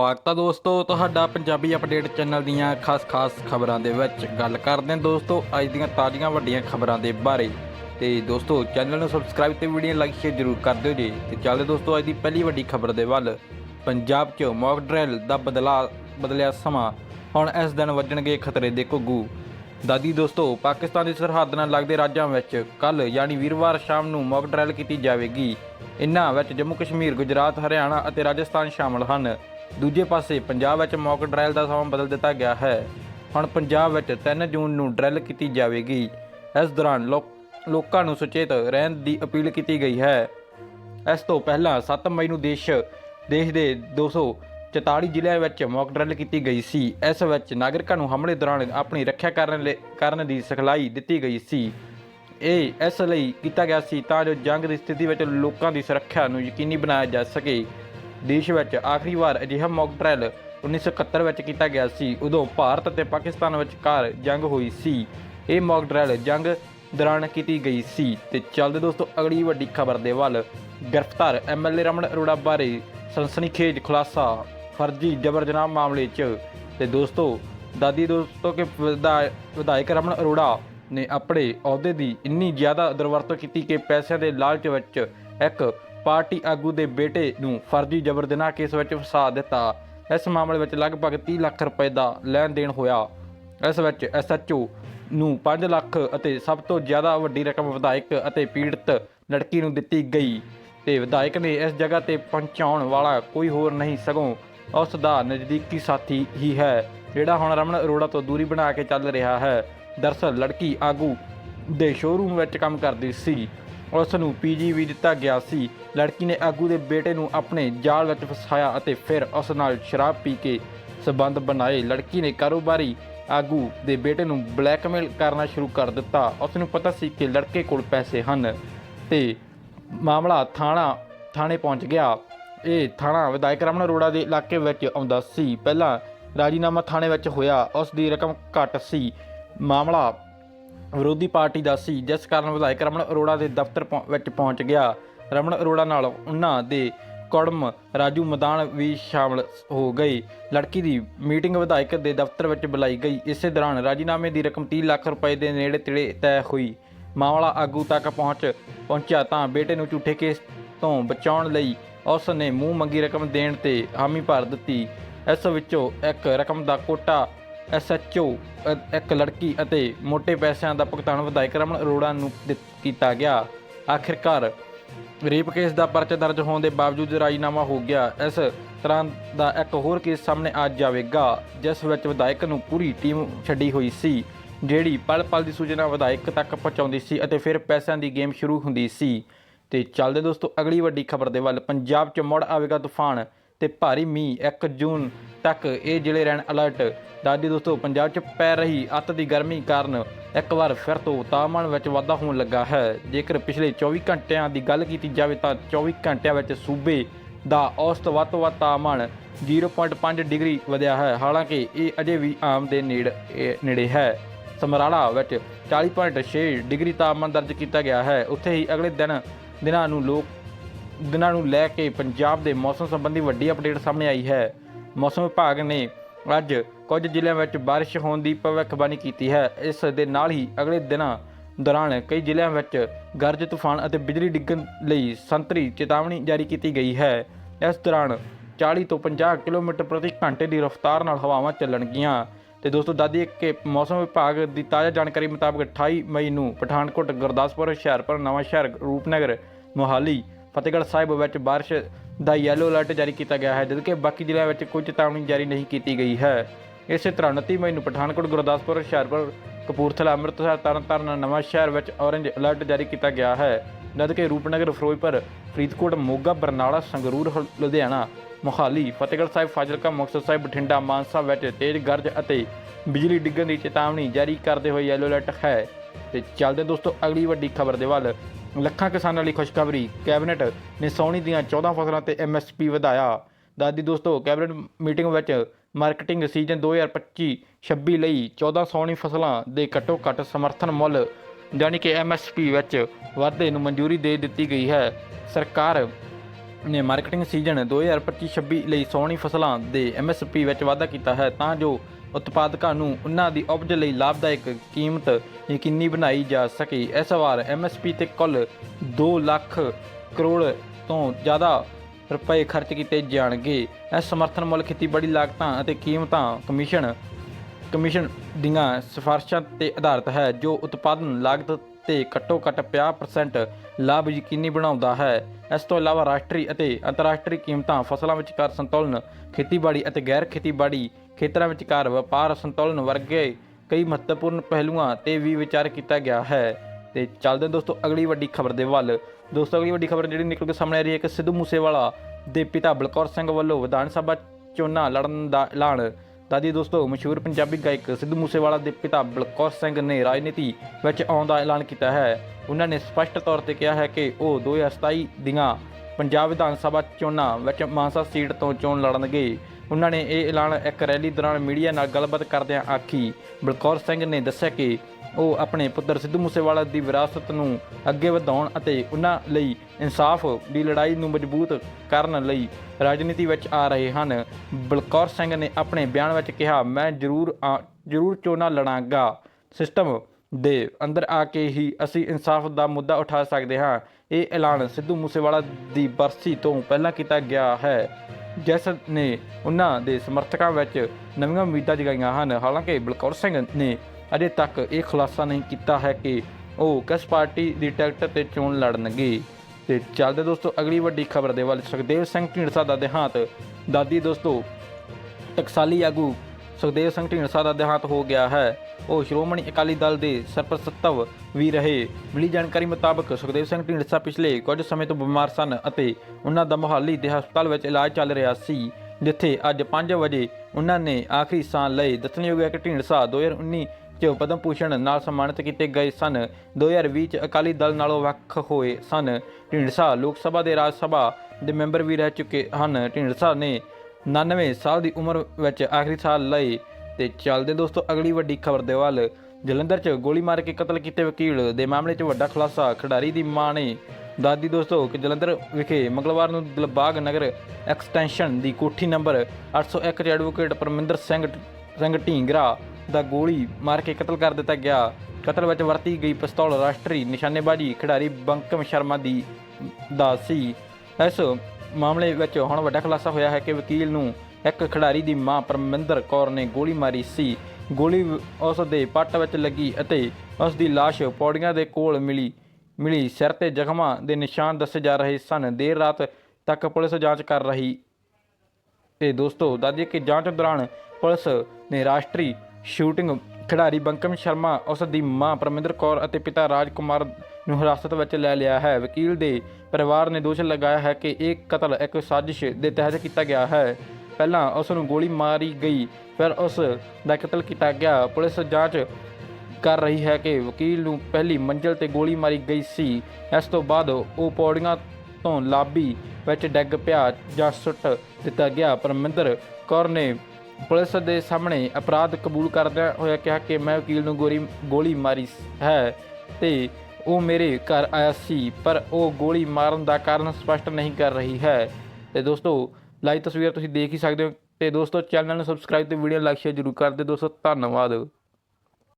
ਸਵਾਗਤ ਹੈ ਦੋਸਤੋ, ਤੁਹਾਡਾ ਪੰਜਾਬੀ ਅਪਡੇਟ ਚੈਨਲ ਦੀਆਂ ਖਾਸ-ਖਾਸ ਖਬਰਾਂ ਦੇ ਵਿੱਚ ਗੱਲ ਕਰਦੇ ਹਾਂ ਦੋਸਤੋ, ਅੱਜ ਦੀਆਂ ਤਾਜ਼ੀਆਂ ਵੱਡੀਆਂ ਖਬਰਾਂ ਦੇ ਬਾਰੇ। ਤੇ ਦੋਸਤੋ, ਚੈਨਲ ਨੂੰ ਸਬਸਕ੍ਰਾਈਬ ਤੇ ਵੀਡੀਓ ਲਾਈਕ ਸ਼ੇਅਰ ਜ਼ਰੂਰ ਕਰ ਦਿਓ ਜੀ। ਤੇ ਚੱਲਦੇ ਦੋਸਤੋ, ਅੱਜ ਦੀ ਪਹਿਲੀ ਵੱਡੀ ਖਬਰ ਦੇ ਵੱਲ। ਪੰਜਾਬ 'ਚ ਮੌਕ ਡਰਿਲ ਦਾ ਬਦਲਾ ਬਦਲਿਆ ਸਮਾਂ। ਹੁਣ ਇਸ ਦਿਨ ਵੱਜਣਗੇ ਖਤਰੇ ਦੇ ਘੁੱਗੂ। ਦਾਦੀ ਦੋਸਤੋ, ਪਾਕਿਸਤਾਨ ਦੀ ਸਰਹੱਦ ਨਾਲ ਲੱਗਦੇ ਰਾਜਾਂ ਵਿੱਚ ਕੱਲ ਯਾਨੀ ਵੀਰਵਾਰ ਸ਼ਾਮ ਨੂੰ ਮੌਕ ਡਰਿਲ ਕੀਤੀ ਜਾਵੇਗੀ। ਇਨ੍ਹਾਂ ਵਿੱਚ ਜੰਮੂ ਕਸ਼ਮੀਰ ਗੁਜਰਾਤ, ਹਰਿਆਣਾ ਅਤੇ ਰਾਜਸਥਾਨ ਸ਼ਾਮਲ ਹਨ। ਦੂਜੇ ਪਾਸੇ ਪੰਜਾਬ ਵਿੱਚ ਮੌਕ ਡਰਿਲ ਦਾ ਸਮਾਂ ਬਦਲ ਦਿੱਤਾ ਗਿਆ ਹੈ। ਹੁਣ ਪੰਜਾਬ ਵਿੱਚ 3 ਜੂਨ ਨੂੰ ਡਰਿਲ ਕੀਤੀ ਜਾਵੇਗੀ। ਇਸ ਦੌਰਾਨ ਲੋਕਾਂ ਨੂੰ ਸੁਚੇਤ ਰਹਿਣ ਦੀ ਅਪੀਲ ਕੀਤੀ ਗਈ ਹੈ। ਇਸ ਤੋਂ ਪਹਿਲਾਂ 7 ਮਈ ਨੂੰ ਦੇਸ਼ ਦੇਸ਼ ਦੇ 244 ਜ਼ਿਲ੍ਹਿਆਂ ਵਿੱਚ ਮੌਕ ਡਰਿਲ ਕੀਤੀ ਗਈ ਸੀ। ਇਸ ਵਿੱਚ ਨਾਗਰਿਕਾਂ ਨੂੰ ਹਮਲੇ ਦੌਰਾਨ ਆਪਣੀ ਰੱਖਿਆ ਕਰਨ ਲਈ, ਕਰਨ ਦੀ ਸਿਖਲਾਈ ਦਿੱਤੀ ਗਈ ਸੀ। ਇਹ ਇਸ ਲਈ ਕੀਤਾ ਗਿਆ ਸੀ ਤਾਂ ਜੋ ਜੰਗ ਦੀ ਸਥਿਤੀ ਵਿੱਚ ਲੋਕਾਂ ਦੀ ਸੁਰੱਖਿਆ ਨੂੰ ਯਕੀਨੀ ਬਣਾਇਆ ਜਾ ਸਕੇ। ਦੇਸ਼ ਵਿੱਚ ਆਖਰੀ ਵਾਰ ਅਜਿਹਾ ਮੌਕ ਡਰਿਲ 1971 ਵਿੱਚ ਕੀਤਾ ਗਿਆ ਸੀ, ਉਦੋਂ ਭਾਰਤ ਅਤੇ ਪਾਕਿਸਤਾਨ ਵਿਚਕਾਰ ਜੰਗ ਹੋਈ ਸੀ। ਇਹ ਮੌਕ ਡਰਿਲ ਜੰਗ ਦੌਰਾਨ ਕੀਤੀ ਗਈ ਸੀ ਤੇ ਚੱਲਦੇ ਦੋਸਤੋ, ਅਗਲੀ ਵੱਡੀ ਖਬਰ ਦੇ ਵੱਲ। ਗ੍ਰਿਫਤਾਰ ਐਮਐਲਏ ਰਮਨ ਅਰੋੜਾ ਬਾਰੇ ਸਨਸਨੀਖੇਜ ਖੁਲਾਸਾ, ਫਰਜ਼ੀ ਜਬਰ ਜਨਾਹ ਮਾਮਲੇ 'ਚ। ਤੇ ਦੋਸਤੋ, ਦਾਦੀ ਦੋਸਤੋ ਕਿ ਵਿਧਾ- ਵਿਧਾਇਕ ਰਮਨ ਅਰੋੜਾ ਨੇ ਆਪਣੇ ਅਹੁਦੇ ਦੀ ਇੰਨੀ ਜ਼ਿਆਦਾ ਦੁਰਵਰਤੋਂ ਕੀਤੀ ਕਿ ਪੈਸਿਆਂ ਦੇ ਲਾਲਚ ਵਿੱਚ ਇੱਕ ਪਾਰਟੀ ਆਗੂ ਦੇ ਬੇਟੇ ਨੂੰ ਫਰਜ਼ੀ ਜਬਰ ਜਨਾਹ ਕੇਸ ਵਿੱਚ ਫਸਾ ਦਿੱਤਾ। ਇਸ ਮਾਮਲੇ ਵਿੱਚ ਲਗਭਗ 30 ਲੱਖ ਰੁਪਏ ਦਾ ਲੈਣ ਦੇਣ ਹੋਇਆ। ਇਸ ਵਿੱਚ ਐਸਐਚਓ ਨੂੰ 5 ਲੱਖ ਅਤੇ ਸਭ ਤੋਂ ਜ਼ਿਆਦਾ ਵੱਡੀ ਰਕਮ ਵਿਧਾਇਕ ਅਤੇ ਪੀੜਤ ਲੜਕੀ ਨੂੰ ਦਿੱਤੀ ਗਈ ਤੇ ਵਿਧਾਇਕ ਨੇ ਇਸ ਜਗ੍ਹਾ ਤੇ ਪਹੁੰਚਾਉਣ ਵਾਲਾ ਕੋਈ ਹੋਰ ਨਹੀਂ ਸਗੋਂ ਉਸ ਦਾ ਨਜ਼ਦੀਕੀ ਸਾਥੀ ਹੀ ਹੈ, ਜਿਹੜਾ ਹੁਣ ਰਮਨ ਅਰੋੜਾ ਤੋਂ ਦੂਰੀ ਬਣਾ ਕੇ ਚੱਲ ਰਿਹਾ ਹੈ। ਦਰਸਲ ਲੜਕੀ ਆਗੂ ਦੇ ਸ਼ੋਰੂਮ ਵਿੱਚ ਕੰਮ ਕਰਦੀ ਸੀ। ਉਸ ਨੂੰ ਪੀਜੀ ਵੀ ਦਿੱਤਾ ਗਿਆ ਸੀ। ਲੜਕੀ ਨੇ ਆਗੂ ਦੇ ਬੇਟੇ ਨੂੰ ਆਪਣੇ ਜਾਲ ਵਿੱਚ ਫਸਾਇਆ ਅਤੇ ਫਿਰ ਉਸ ਨਾਲ ਸ਼ਰਾਬ ਪੀ ਕੇ ਸਬੰਧ ਬਣਾਏ। ਲੜਕੀ ਨੇ ਕਾਰੋਬਾਰੀ ਆਗੂ ਦੇ ਬੇਟੇ ਨੂੰ ਬਲੈਕਮੇਲ ਕਰਨਾ ਸ਼ੁਰੂ ਕਰ ਦਿੱਤਾ। ਉਸ ਨੂੰ ਪਤਾ ਸੀ ਕਿ ਲੜਕੇ ਕੋਲ ਪੈਸੇ ਹਨ ਤੇ ਮਾਮਲਾ ਥਾਣਾ, ਥਾਣੇ ਪਹੁੰਚ ਗਿਆ। ਇਹ ਥਾਣਾ ਵਿਧਾਇਕ ਰਮਨ ਅਰੋੜਾ ਦੇ ਇਲਾਕੇ ਵਿੱਚ ਆਉਂਦਾ ਸੀ। ਪਹਿਲਾਂ ਰਾਜੀਨਾਮਾ ਥਾਣੇ ਵਿੱਚ ਹੋਇਆ। ਉਸ ਦੀ ਰਕਮ ਘੱਟ ਸੀ। ਮਾਮਲਾ ਵਿਰੋਧੀ ਪਾਰਟੀ ਦਾ ਸੀ, ਜਿਸ ਕਾਰਨ ਵਿਧਾਇਕ ਰਮਨ ਅਰੋੜਾ ਦੇ ਦਫ਼ਤਰ ਪਹੁੰ- ਵਿੱਚ ਪਹੁੰਚ ਗਿਆ। ਰਮਨ ਅਰੋੜਾ ਨਾਲ ਉਹਨਾਂ ਦੇ ਕੁੜਮ ਰਾਜੂ ਮਦਾਨ ਵੀ ਸ਼ਾਮਲ ਹੋ ਗਏ। ਲੜਕੀ ਦੀ ਮੀਟਿੰਗ ਵਿਧਾਇਕ ਦੇ ਦਫ਼ਤਰ ਵਿੱਚ ਬੁਲਾਈ ਗਈ। ਇਸੇ ਦੌਰਾਨ ਰਾਜੀਨਾਮੇ ਦੀ ਰਕਮ 30 ਲੱਖ ਰੁਪਏ ਦੇ ਨੇੜੇ ਤੇੜੇ ਤੈਅ ਹੋਈ। ਮਾਮਲਾ ਆਗੂ ਤੱਕ ਪਹੁੰਚ ਪਹੁੰਚਿਆ ਤਾਂ ਬੇਟੇ ਨੂੰ ਝੂਠੇ ਕੇਸ ਤੋਂ ਬਚਾਉਣ ਲਈ ਉਸ ਨੇ ਮੂੰਹ ਮੰਗੀ ਰਕਮ ਦੇਣ ਤੇ ਹਾਮੀ ਭਰ ਦਿੱਤੀ। ਇਸ ਵਿੱਚੋਂ ਇੱਕ ਰਕਮ ਦਾ ਕੋਟਾ ਐਸਐਚਓ ਇੱਕ ਲੜਕੀ ਅਤੇ ਮੋٹے ਪੈਸਿਆਂ ਦਾ ਭੁਗਤਾਨ ਵਿਧਾਇਕ ਰਮਨ ਅਰੋੜਾ ਨੂੰ ਦਿੱਤ- ਕੀਤਾ ਗਿਆ। ਆਖਿਰਕਾਰ ਰੇਪ ਕੇਸ ਦਾ ਪਰਚਾ ਦਰਜ ਹੋਣ ਦੇ ਬਾਵਜੂਦ ਰਾਜੀਨਾਮਾ ਹੋ ਗਿਆ। ਇਸ ਤਰ੍ਹਾਂ ਦਾ ਇੱਕ ਹੋਰ ਕੇਸ ਸਾਹਮਣੇ ਆ ਜਾਵੇਗਾ, ਜਿਸ ਵਿੱਚ ਵਿਧਾਇਕ ਨੂੰ ਪੂਰੀ ਟੀਮ ਛੱਡੀ ਹੋਈ ਸੀ, ਜਿਹੜੀ ਪਲ-ਪਲ ਦੀ ਸੂਚਨਾ ਵਿਧਾਇਕ ਤੱਕ ਪਹੁੰਚਾਉਂਦੀ ਸੀ ਅਤੇ ਫਿਰ ਪੈਸਿਆਂ ਦੀ ਗੇਮ ਸ਼ੁਰੂ ਹੁੰਦੀ ਸੀ। ਤੇ ਚੱਲਦੇ ਦੋਸਤੋ, ਅਗਲੀ ਵੱਡੀ ਖਬਰ ਦੇ ਵੱਲ ਪੰਜਾਬ 'ਚ ਮੁੜ ਆਵੇਗਾ ਤੂਫਾਨ। ਤੇ ਭਾਰੀ ਮੀਂਹ 1 ਜੂਨ ਤੱਕ ਇਹ ਜ਼ਿਲ੍ਹੇ ਰਹਿਣ ਅਲਰਟ ਦਾਦੀ ਦੋਸਤੋ, ਪੰਜਾਬ 'ਚ ਪੈ ਰਹੀ ਅੱਤ ਦੀ ਗਰਮੀ ਕਾਰਨ ਇੱਕ ਵਾਰ ਫਿਰ ਤੋਂ ਤਾਪਮਾਨ ਵਿੱਚ ਵਾਧਾ ਹੋਣ ਲੱਗਾ ਹੈ। ਜੇਕਰ ਪਿਛਲੇ 24 ਘੰਟਿਆਂ ਦੀ ਗੱਲ ਕੀਤੀ ਜਾਵੇ ਤਾਂ 24 ਘੰਟਿਆਂ ਵਿੱਚ ਸੂਬੇ ਦਾ ਔਸਤ ਵੱਧ ਤੋਂ ਵੱਧ ਤਾਪਮਾਨ 0.5 ਡਿਗਰੀ ਵਧਿਆ ਹੈ। ਹਾਲਾਂਕਿ ਇਹ ਅਜੇ ਵੀ ਆਮ ਦੇ ਨੇੜੇ ਨੇੜੇ ਹੈ। ਸਮਰਾਲਾ ਵਿੱਚ 40.6 ਡਿਗਰੀ ਤਾਪਮਾਨ ਦਰਜ ਕੀਤਾ ਗਿਆ ਹੈ। ਉੱਥੇ ਹੀ ਅਗਲੇ ਦਿਨ, ਦਿਨਾਂ ਨੂੰ ਲੋਕ ਦਿਨਾਂ ਨੂੰ ਲੈ ਕੇ ਪੰਜਾਬ ਦੇ ਮੌਸਮ ਸੰਬੰਧੀ ਵੱਡੀ ਅਪਡੇਟ ਸਾਹਮਣੇ ਆਈ ਹੈ। ਮੌਸਮ ਵਿਭਾਗ ਨੇ ਅੱਜ ਕੁਝ ਜ਼ਿਲ੍ਹਿਆਂ ਵਿੱਚ ਬਾਰਿਸ਼ ਹੋਣ ਦੀ ਭਵਿੱਖਬਾਣੀ ਕੀਤੀ ਹੈ। ਇਸ ਦੇ ਨਾਲ ਹੀ ਅਗਲੇ ਦਿਨਾਂ ਦੌਰਾਨ ਕਈ ਜ਼ਿਲ੍ਹਿਆਂ ਵਿੱਚ ਗਰਜ, ਤੂਫਾਨ ਅਤੇ ਬਿਜਲੀ ਡਿੱਗਣ ਲਈ ਸੰਤਰੀ ਚੇਤਾਵਨੀ ਜਾਰੀ ਕੀਤੀ ਗਈ ਹੈ। ਇਸ ਦੌਰਾਨ 40 ਤੋਂ 50 ਕਿਲੋਮੀਟਰ ਪ੍ਰਤੀ ਘੰਟੇ ਦੀ ਰਫ਼ਤਾਰ ਨਾਲ ਹਵਾਵਾਂ ਚੱਲਣਗੀਆਂ। ਤੇ ਦੋਸਤੋ ਦਾਦੀ ਕਿ ਮੌਸਮ ਵਿਭਾਗ ਦੀ ਤਾਜ਼ਾ ਜਾਣਕਾਰੀ ਮੁਤਾਬਕ 28 ਮਈ ਨੂੰ ਪਠਾਨਕੋਟ, ਗੁਰਦਾਸਪੁਰ, ਹੁਸ਼ਿਆਰਪੁਰ ਨਵਾਂ ਸ਼ਹਿਰ ਰੂਪਨਗਰ, ਮੋਹਾਲੀ ਫਤਿਹਗੜ੍ਹ ਸਾਹਿਬ ਵਿੱਚ ਬਾਰਿਸ਼ ਦਾ ਯੈਲੋ ਅਲਰਟ ਜਾਰੀ ਕੀਤਾ ਗਿਆ ਹੈ, ਜਦਕਿ ਬਾਕੀ ਜ਼ਿਲ੍ਹਿਆਂ ਵਿੱਚ ਕੋਈ ਚੇਤਾਵਨੀ ਜਾਰੀ ਨਹੀਂ ਕੀਤੀ ਗਈ ਹੈ। ਇਸੇ ਤਰ੍ਹਾਂ 29 ਮਈ ਨੂੰ ਪਠਾਨਕੋਟ, ਗੁਰਦਾਸਪੁਰ, ਹੁਸ਼ਿਆਰਪੁਰ, ਕਪੂਰਥਲਾ, ਅੰਮ੍ਰਿਤਸਰ, ਤਰਨਤਾਰਨ, ਨਵਾਂ ਸ਼ਹਿਰ ਵਿੱਚ ਔਰੰਜ ਅਲਰਟ ਜਾਰੀ ਕੀਤਾ ਗਿਆ ਹੈ, ਜਦਕਿ ਰੂਪਨਗਰ, ਫਿਰੋਜ਼ਪੁਰ, ਫਰੀਦਕੋਟ, ਮੋਗਾ, ਬਰਨਾਲਾ, ਸੰਗਰੂਰ, ਹ- ਲੁਧਿਆਣਾ, ਮੋਹਾਲੀ, ਫਤਿਹਗੜ੍ਹ ਸਾਹਿਬ, ਫਾਜ਼ਿਲਕਾ, ਮੁਕਤਸਰ ਸਾਹਿਬ, ਬਠਿੰਡਾ, ਮਾਨਸਾ ਵਿੱਚ ਤੇਜ਼ ਗਰਜ ਅਤੇ ਬਿਜਲੀ ਡਿੱਗਣ ਦੀ ਚੇਤਾਵਨੀ ਜਾਰੀ ਕਰਦੇ ਹੋਏ ਯੈਲੋ ਅਲਰਟ ਹੈ। ਤੇ ਚੱਲਦੇ ਦੋਸਤੋ ਅਗਲੀ ਵੱਡੀ ਖਬਰ ਦੇ ਵੱਲ। ਲੱਖਾਂ ਕਿਸਾਨਾਂ ਲਈ ਖੁਸ਼ਖਬਰੀ। ਕੈਬਨਿਟ ਨੇ ਸੌਣੀ ਦੀਆਂ 14 ਫਸਲਾਂ ਤੇ ਐਮਐਸਪੀ ਵਧਾਇਆ। ਦਾਦੀ ਦੋਸਤੋ, ਕੈਬਨਿਟ ਮੀਟਿੰਗ ਵਿੱਚ ਮਾਰਕੀਟਿੰਗ ਸੀਜ਼ਨ 2025-26 ਲਈ 14 ਸੌਣੀ ਫਸਲਾਂ ਦੇ ਘੱਟੋ ਘੱਟ ਸਮਰਥਨ ਮੁੱਲ ਯਾਨੀ ਕਿ ਐਮਐਸਪੀ ਵਿੱਚ ਵਾਧੇ ਨੂੰ ਮਨਜ਼ੂਰੀ ਦੇ ਦਿੱਤੀ ਗਈ ਹੈ। ਸਰਕਾਰ ਨੇ ਮਾਰਕੀਟਿੰਗ ਸੀਜ਼ਨ 2025-26 ਲਈ ਸੋਹਣੀ ਫਸਲਾਂ ਦੇ ਐਮਐਸਪੀ ਵਿੱਚ ਵਾਧਾ ਕੀਤਾ ਹੈ, ਤਾਂ ਜੋ ਉਤਪਾਦਕਾਂ ਨੂੰ ਉਹਨਾਂ ਦੀ ਉਪਜ ਲਈ ਲਾਭਦਾਇਕ ਕੀਮਤ ਯਕੀਨੀ ਬਣਾਈ ਜਾ ਸਕੇ। ਇਸ ਵਾਰ ਐਮਐਸਪੀ ਤੇ ਕੁੱਲ 2 ਲੱਖ ਕਰੋੜ ਤੋਂ ਜ਼ਿਆਦਾ ਰੁਪਏ ਖਰਚ ਕੀਤੇ ਜਾਣਗੇ। ਇਸ ਸਮਰਥਨ ਮੁੱਲ ਖੇਤੀਬਾੜੀ ਲਾਗਤਾਂ ਅਤੇ ਕੀਮਤਾਂ ਕਮਿਸ਼ਨ ਕਮਿਸ਼ਨ ਦੀਆਂ ਸਿਫਾਰਸ਼ਾਂ ਤੇ ਆਧਾਰਿਤ ਹੈ, ਜੋ ਉਤਪਾਦਨ, ਲਾਗਤ ਤੇ ਘੱਟੋ ਘੱਟ 50% ਲਾਭ ਯਕੀਨੀ ਬਣਾਉਂਦਾ ਹੈ। ਇਸ ਤੋਂ ਇਲਾਵਾ ਰਾਸ਼ਟਰੀ ਅਤੇ ਅੰਤਰਰਾਸ਼ਟਰੀ ਕੀਮਤਾਂ ਫਸਲਾਂ ਵਿਚਕਾਰ ਸੰਤੁਲਨ, ਖੇਤੀਬਾੜੀ ਅਤੇ ਗੈਰ ਖੇਤੀਬਾੜੀ ਖੇਤਰਾਂ ਵਿਚਕਾਰ ਵਪਾਰ ਸੰਤੁਲਨ ਵਰਗੇ ਕਈ ਮਹੱਤਵਪੂਰਨ ਪਹਿਲੂਆਂ ਤੇ ਵੀ ਵਿਚਾਰ ਕੀਤਾ ਗਿਆ ਹੈ। ਤੇ ਚੱਲਦੇ ਹਾਂ ਦੋਸਤੋ, ਅਗਲੀ ਵੱਡੀ ਖਬਰ ਦੇ ਵੱਲ। ਦੋਸਤੋ, ਅਗਲੀ ਵੱਡੀ ਖਬਰ ਜਿਹੜੀ ਨਿਕਲ ਕੇ ਸਾਹਮਣੇ ਆ ਰਹੀ ਹੈ ਕਿ ਸਿੱਧੂ ਮੂਸੇਵਾਲਾ ਦੇ ਪਿਤਾ ਬਲਕੌਰ ਸਿੰਘ ਵੱਲੋਂ ਵਿਧਾਨ ਸਭਾ ਚੋਣਾਂ ਲੜਨ ਦਾ ਐਲਾਨ। ਦਾਦੀ ਦੋਸਤੋ, ਮਸ਼ਹੂਰ ਪੰਜਾਬੀ ਗਾਇਕ ਸਿੱਧੂ ਮੂਸੇਵਾਲਾ ਦੇ ਪਿਤਾ ਬਲਕੌਰ ਸਿੰਘ ਨੇ ਰਾਜਨੀਤੀ ਵਿੱਚ ਆਉਣ ਦਾ ਐਲਾਨ ਕੀਤਾ ਹੈ। ਉਹਨਾਂ ਨੇ ਸਪਸ਼ਟ ਤੌਰ ਤੇ ਕਿਹਾ ਹੈ ਕਿ ਉਹ 2027 ਦੀਆਂ ਪੰਜਾਬ ਵਿਧਾਨ ਸਭਾ ਚੋਣਾਂ ਵਿੱਚ ਮਾਨਸਾ ਸੀਟ ਤੋਂ ਚੋਣ ਲੜਨਗੇ। ਉਹਨਾਂ ਨੇ ਇਹ ਐਲਾਨ ਇੱਕ ਰੈਲੀ ਦੌਰਾਨ ਮੀਡੀਆ ਨਾਲ ਗੱਲਬਾਤ ਕਰਦਿਆਂ ਆਖੀ, ਬਲਕੌਰ ਸਿੰਘ ਨੇ ਦੱਸਿਆ ਕਿ ਉਹ ਆਪਣੇ ਪੁੱਤਰ ਸਿੱਧੂ ਮੂਸੇਵਾਲਾ ਦੀ ਵਿਰਾਸਤ ਨੂੰ ਅੱਗੇ ਵਧਾਉਣ ਅਤੇ ਉਹਨਾਂ ਲਈ ਇਨਸਾਫ ਦੀ ਲੜਾਈ ਨੂੰ ਮਜ਼ਬੂਤ ਕਰਨ ਲਈ ਰਾਜਨੀਤੀ ਵਿੱਚ ਆ ਰਹੇ ਹਨ। ਬਲਕੌਰ ਸਿੰਘ ਨੇ ਆਪਣੇ ਬਿਆਨ ਵਿੱਚ ਕਿਹਾ, ਮੈਂ ਜ਼ਰੂਰ ਆ- ਜ਼ਰੂਰ ਚੋਣਾਂ ਲੜਾਂਗਾ। ਸਿਸਟਮ ਦੇ ਅੰਦਰ ਆ ਕੇ ਹੀ ਅਸੀਂ ਇਨਸਾਫ ਦਾ ਮੁੱਦਾ ਉਠਾ ਸਕਦੇ ਹਾਂ। ਇਹ ਐਲਾਨ ਸਿੱਧੂ ਮੂਸੇਵਾਲਾ ਦੀ ਬਰਸੀ ਤੋਂ ਪਹਿਲਾਂ ਕੀਤਾ ਗਿਆ ਹੈ। ਜਿਸ ਨੇ ਉਹਨਾਂ ਦੇ ਸਮਰਥਕਾਂ ਵਿੱਚ ਨਵੀਆਂ ਉਮੀਦਾਂ ਜਗਾਈਆਂ ਹਨ। ਹਾਲਾਂਕਿ ਬਲਕੌਰ ਸਿੰਘ ਨੇ ਅਜੇ ਤੱਕ ਇਹ ਖੁਲਾਸਾ ਨਹੀਂ ਕੀਤਾ ਹੈ ਕਿ ਉਹ ਕਿਸ ਪਾਰਟੀ ਦੀ ਟਿਕਟ ਤੇ ਚੋਣ ਲੜਨਗੇ। ਤੇ ਚੱਲਦੇ ਦੋਸਤੋ, ਅਗਲੀ ਵੱਡੀ ਖਬਰ ਦੇ ਵੱਲ ਸੁਖਦੇਵ ਸਿੰਘ ਢੀਂਡਸਾ ਦਾ ਦੇਹਾਂਤ। ਦਾਦੀ ਦੋਸਤੋ, ਟਕਸਾਲੀ ਆਗੂ ਸੁਖਦੇਵ ਸਿੰਘ ਢੀਂਡਸਾ ਦਾ ਦੇਹਾਂਤ ਹੋ ਗਿਆ ਹੈ। ਉਹ ਸ਼੍ਰੋਮਣੀ ਅਕਾਲੀ ਦਲ ਦੇ ਸਰਪ੍ਰਸਤਵ ਵੀ ਰਹੇ। ਮਿਲੀ ਜਾਣਕਾਰੀ ਮੁਤਾਬਕ ਸੁਖਦੇਵ ਸਿੰਘ ਢੀਂਡਸਾ ਪਿਛਲੇ ਕੁਝ ਸਮੇਂ ਤੋਂ ਬਿਮਾਰ ਸਨ ਅਤੇ ਉਹਨਾਂ ਦਾ ਮੁਹਾਲੀ ਦੇ ਹਸਪਤਾਲ ਵਿੱਚ ਇਲਾਜ ਚੱਲ ਰਿਹਾ ਸੀ, ਜਿੱਥੇ ਅੱਜ 5 ਵਜੇ ਉਹਨਾਂ ਨੇ ਆਖਰੀ ਸਾਹ ਲਏ ਦੱਸਣਯੋਗ ਹੈ ਕਿ ਢੀਂਡਸਾ 2019 ਚ ਪਦਮ ਭੂਸ਼ਣ ਨਾਲ ਸਨਮਾਨਿਤ ਕੀਤੇ ਗਏ ਸਨ। 2020 ਚ ਅਕਾਲੀ ਦਲ ਨਾਲੋਂ ਵੱਖ ਹੋਏ ਸਨ। ਢੀਂਡਸਾ ਲੋਕ ਸਭਾ ਦੇ ਰਾਜ ਸਭਾ ਦੇ ਮੈਂਬਰ ਵੀ ਰਹਿ ਚੁੱਕੇ ਹਨ। ਢੀਂਡਸਾ ਨੇ 99 ਸਾਲ ਦੀ ਉਮਰ ਵਿੱਚ ਆਖਰੀ ਸਾਲ ਲਈ ਤੇ ਚੱਲਦੇ ਦੋਸਤੋ, ਅਗਲੀ ਵੱਡੀ ਖਬਰ ਦੇ ਵੱਲ। ਜਲੰਧਰ 'ਚ ਗੋਲੀ ਮਾਰ ਕੇ ਕਤਲ ਕੀਤੇ ਵਕੀਲ ਦੇ ਮਾਮਲੇ 'ਚ ਵੱਡਾ ਖੁਲਾਸਾ। ਖਿਡਾਰੀ ਦੀ ਮਾਂ ਨੇ ਦਾਦੀ ਦੋਸਤੋ ਕਿ ਜਲੰਧਰ ਵਿਖੇ ਮੰਗਲਵਾਰ ਨੂੰ ਦਿਲਬਾਗ ਨਗਰ ਐਕਸਟੈਂਸ਼ਨ ਦੀ ਕੋਠੀ ਨੰਬਰ 801 'ਚ ਐਡਵੋਕੇਟ ਪਰਮਿੰਦਰ ਸਿੰਘ ਸਿੰਘ ਢੀਂਗਰਾ ਦਾ ਗੋਲੀ ਮਾਰ ਕੇ ਕਤਲ ਕਰ ਦਿੱਤਾ ਗਿਆ। ਕਤਲ ਵਿੱਚ ਵਰਤੀ ਗਈ ਪਿਸਤੌਲ, ਰਾਸ਼ਟਰੀ ਨਿਸ਼ਾਨੇਬਾਜ਼ੀ, ਖਿਡਾਰੀ ਬੰਕਮ ਸ਼ਰਮਾ ਦੀ ਦਾ ਸੀ ਇਸ ਮਾਮਲੇ ਵਿੱਚ ਹੁਣ ਵੱਡਾ ਖੁਲਾਸਾ ਹੋਇਆ ਹੈ ਕਿ ਵਕੀਲ ਨੂੰ ਇੱਕ ਖਿਡਾਰੀ ਦੀ ਮਾਂ ਪਰਮਿੰਦਰ ਕੌਰ ਨੇ ਗੋਲੀ ਮਾਰੀ ਸੀ। ਗੋਲੀ ਉਸ ਦੇ ਪੱਟ ਵਿੱਚ ਲੱਗੀ ਅਤੇ ਉਸ ਦੀ ਲਾਸ਼ ਪੌੜੀਆਂ ਦੇ ਕੋਲ ਮਿਲੀ। ਮਿਲੀ ਸਿਰ ਤੇ ਜ਼ਖਮਾਂ ਦੇ ਨਿਸ਼ਾਨ ਦੱਸੇ ਜਾ ਰਹੇ ਸਨ। ਦੇਰ ਰਾਤ ਤੱਕ ਪੁਲਿਸ ਜਾਂਚ ਕਰ ਰਹੀ। ਤੇ ਦੋਸਤੋ ਦੱਸਦੀਏ ਕਿ ਜਾਂਚ ਦੌਰਾਨ ਪੁਲਿਸ ਨੇ ਰਾਸ਼ਟਰੀ ਸ਼ੂਟਿੰਗ ਖਿਡਾਰੀ ਬੰਕਮ ਸ਼ਰਮਾ, ਉਸ ਦੀ ਮਾਂ ਪਰਮਿੰਦਰ ਕੌਰ ਅਤੇ ਪਿਤਾ ਰਾਜ ਕੁਮਾਰ ਨੂੰ ਹਿਰਾਸਤ ਵਿੱਚ ਲੈ ਲਿਆ ਹੈ। ਵਕੀਲ ਦੇ ਪਰਿਵਾਰ ਨੇ ਦੋਸ਼ ਲਗਾਇਆ ਹੈ ਕਿ ਇਹ ਕਤਲ ਇੱਕ ਸਾਜ਼ਿਸ਼ ਦੇ ਤਹਿਤ ਕੀਤਾ ਗਿਆ ਹੈ। ਪਹਿਲਾਂ ਉਸ ਨੂੰ ਗੋਲੀ ਮਾਰੀ ਗਈ, ਫਿਰ ਉਸ ਦਾ ਕਤਲ ਕੀਤਾ ਗਿਆ। ਪੁਲਿਸ ਜਾਂਚ ਕਰ ਰਹੀ ਹੈ ਕਿ ਵਕੀਲ ਨੂੰ ਪਹਿਲੀ ਮੰਜ਼ਲ ਤੇ ਗੋਲੀ ਮਾਰੀ ਗਈ ਸੀ। ਇਸ ਤੋਂ ਬਾਅਦ ਉਹ ਪੌੜੀਆਂ ਤੋਂ ਲਾਬੀ ਵਿੱਚ ਡਿੱਗ ਪਿਆ ਜਾਂ ਸੁੱਟ ਦਿੱਤਾ ਗਿਆ। ਪਰਮਿੰਦਰ ਕੌਰ ਨੇ ਪੁਲਿਸ ਦੇ ਸਾਹਮਣੇ ਅਪਰਾਧ ਕਬੂਲ ਕਰਦਿਆਂ ਹੋਇਆ ਕਿਹਾ ਕਿ ਮੈਂ ਵਕੀਲ ਨੂੰ ਗੋਲੀ ਗੋਲੀ ਮਾਰੀ ਹੈ ਤੇ ਉਹ ਮੇਰੇ ਘਰ ਆਇਆ ਸੀ, ਪਰ ਉਹ ਗੋਲੀ ਮਾਰਨ ਦਾ ਕਾਰਨ ਸਪਸ਼ਟ ਨਹੀਂ ਕਰ ਰਹੀ ਹੈ। ਤੇ ਦੋਸਤੋ, ਲਾਈਵ ਤਸਵੀਰ ਤੁਸੀਂ ਦੇਖ ਹੀ ਸਕਦੇ ਹੋ। ਤੇ ਦੋਸਤੋ ਚੈਨਲ ਨੂੰ ਸਬਸਕ੍ਰਾਈਬ ਤੇ ਵੀਡੀਓ ਲਾਈਕ ਸ਼ੇਅਰ ਜ਼ਰੂਰ ਕਰ ਦਿਓ। ਦੋਸਤੋ, ਧੰਨਵਾਦ।